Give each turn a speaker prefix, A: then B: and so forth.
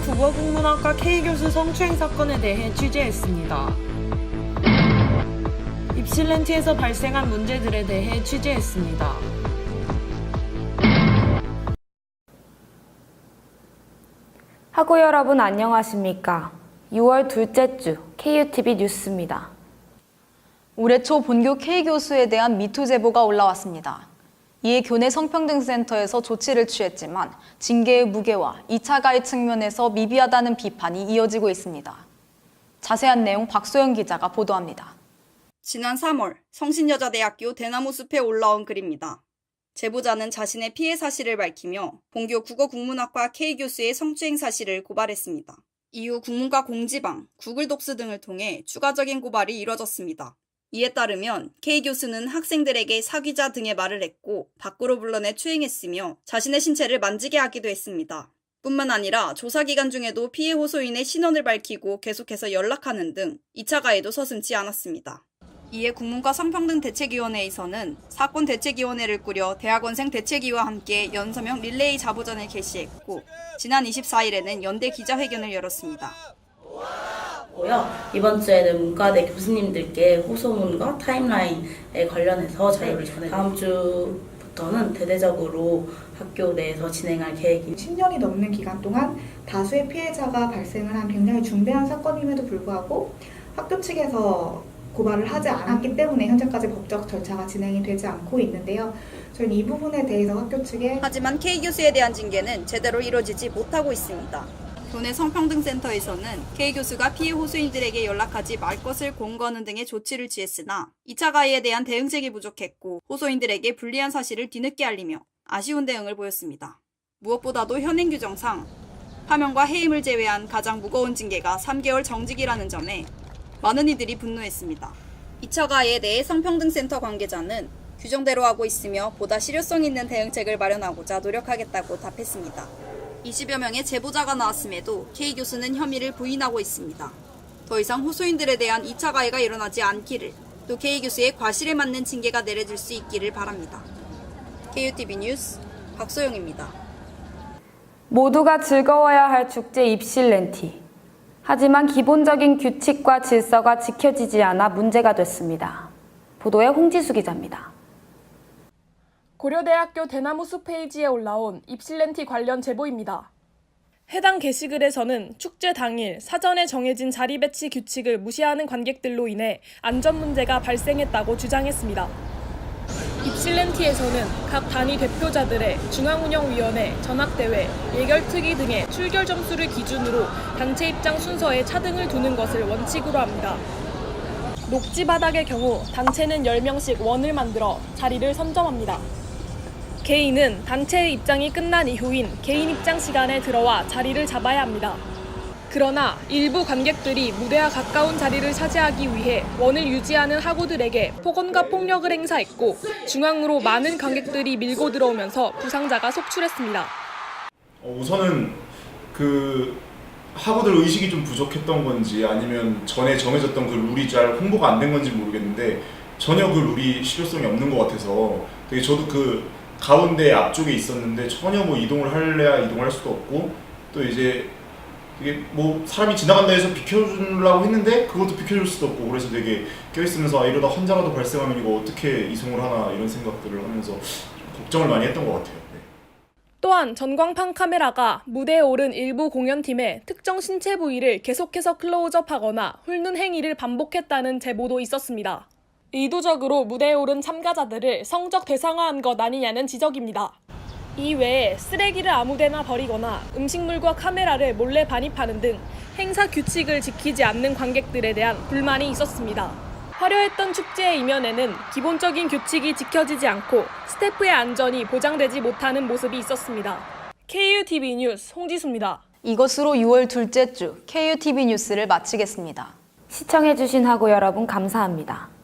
A: 국어국문학과 K교수 성추행 사건에 대해 취재했습니다. 입실렌티에서 발생한 문제들에 대해 취재했습니다.
B: 학우 여러분 안녕하십니까? 6월 둘째 주 KUTV 뉴스입니다.
C: 올해 초 본교 K 교수에 대한 미투 제보가 올라왔습니다. 이에 교내 성평등센터에서 조치를 취했지만 징계의 무게와 2차 가해 측면에서 미비하다는 비판이 이어지고 있습니다. 자세한 내용 박소영 기자가 보도합니다.
D: 지난 3월 성신여자대학교 대나무 숲에 올라온 글입니다. 제보자는 자신의 피해 사실을 밝히며 본교 국어국문학과 K 교수의 성추행 사실을 고발했습니다. 이후 국문과 공지방, 구글 독스 등을 통해 추가적인 고발이 이뤄졌습니다. 이에 따르면 K 교수는 학생들에게 사귀자 등의 말을 했고 밖으로 불러내 추행했으며 자신의 신체를 만지게 하기도 했습니다. 뿐만 아니라 조사 기간 중에도 피해 호소인의 신원을 밝히고 계속해서 연락하는 등 2차 가해도 서슴지 않았습니다. 이에 국문과 성평등 대책위원회에서는 사건 대책위원회를 꾸려 대학원생 대책위와 함께 연서명 릴레이 자보전을 개시했고 지난 24일에는 연대 기자회견을 열었습니다.
E: 고요. 이번 주에는 문과대 교수님들께 호소문과 타임라인에 관련해서 저희 다음 주부터는 대대적으로 학교 내에서 진행할 계획입니다.
F: 10년이 넘는 기간 동안 다수의 피해자가 발생을 한 굉장히 중대한 사건임에도 불구하고 학교 측에서 고발을 하지 않았기 때문에 현재까지 법적 절차가 진행이 되지 않고 있는데요. 저희는 이 부분에 대해서 학교 측에
D: 하지만 K 교수에 대한 징계는 제대로 이루어지지 못하고 있습니다. 교내 성평등센터에서는 K 교수가 피해 호소인들에게 연락하지 말 것을 공고하는 등의 조치를 취했으나 2차 가해에 대한 대응책이 부족했고 호소인들에게 불리한 사실을 뒤늦게 알리며 아쉬운 대응을 보였습니다. 무엇보다도 현행 규정상 파면과 해임을 제외한 가장 무거운 징계가 3개월 정직이라는 점에 많은 이들이 분노했습니다. 2차 가해에 대해 성평등센터 관계자는 규정대로 하고 있으며 보다 실효성 있는 대응책을 마련하고자 노력하겠다고 답했습니다. 20여 명의 제보자가 나왔음에도 K 교수는 혐의를 부인하고 있습니다. 더 이상 호소인들에 대한 2차 가해가 일어나지 않기를 또 K 교수의 과실에 맞는 징계가 내려질 수 있기를 바랍니다. KUTV 뉴스 박소영입니다.
B: 모두가 즐거워야 할 축제 입실 렌티. 하지만 기본적인 규칙과 질서가 지켜지지 않아 문제가 됐습니다. 보도에 홍지수 기자입니다.
G: 고려대학교 대나무 숲 페이지에 올라온 입실렌티 관련 제보입니다. 해당 게시글에서는 축제 당일 사전에 정해진 자리 배치 규칙을 무시하는 관객들로 인해 안전 문제가 발생했다고 주장했습니다. 입실렌티에서는 각 단위 대표자들의 중앙운영위원회, 전학대회, 예결특위 등의 출결 점수를 기준으로 단체 입장 순서에 차등을 두는 것을 원칙으로 합니다. 녹지 바닥의 경우 단체는 10명씩 원을 만들어 자리를 선점합니다. 개인은 단체의 입장이 끝난 이후인 개인 입장 시간에 들어와 자리를 잡아야 합니다. 그러나 일부 관객들이 무대와 가까운 자리를 차지하기 위해 원을 유지하는 학우들에게 폭언과 폭력을 행사했고 중앙으로 많은 관객들이 밀고 들어오면서 부상자가 속출했습니다.
H: 어, 우선은 그 학우들 의식이 좀 부족했던 건지 아니면 전에 정해졌던 그 룰이 잘 홍보가 안 된 건지 모르겠는데 전혀 그 룰이 실효성이 없는 것 같아서 되게 저도 그 가운데 앞쪽에 있었는데 전혀 뭐 이동을 할래야 이동할 수도 없고 또 이제 이게 뭐 사람이 지나간다 해서 비켜주려고 했는데 그것도 비켜줄 수도 없고 그래서 되게 껴있으면서 아, 이러다 환자라도 발생하면 이거 어떻게 이송을 하나 이런 생각들을 하면서 좀 걱정을 많이 했던 것 같아요. 네.
G: 또한 전광판 카메라가 무대에 오른 일부 공연팀의 특정 신체 부위를 계속해서 클로즈업하거나 훑는 행위를 반복했다는 제보도 있었습니다. 의도적으로 무대에 오른 참가자들을 성적 대상화한 것 아니냐는 지적입니다. 이외에 쓰레기를 아무데나 버리거나 음식물과 카메라를 몰래 반입하는 등 행사 규칙을 지키지 않는 관객들에 대한 불만이 있었습니다. 화려했던 축제의 이면에는 기본적인 규칙이 지켜지지 않고 스태프의 안전이 보장되지 못하는 모습이 있었습니다. KUTV 뉴스 홍지수입니다.
C: 이것으로 6월 둘째 주 KUTV 뉴스를 마치겠습니다.
B: 시청해주신 학우 여러분 감사합니다.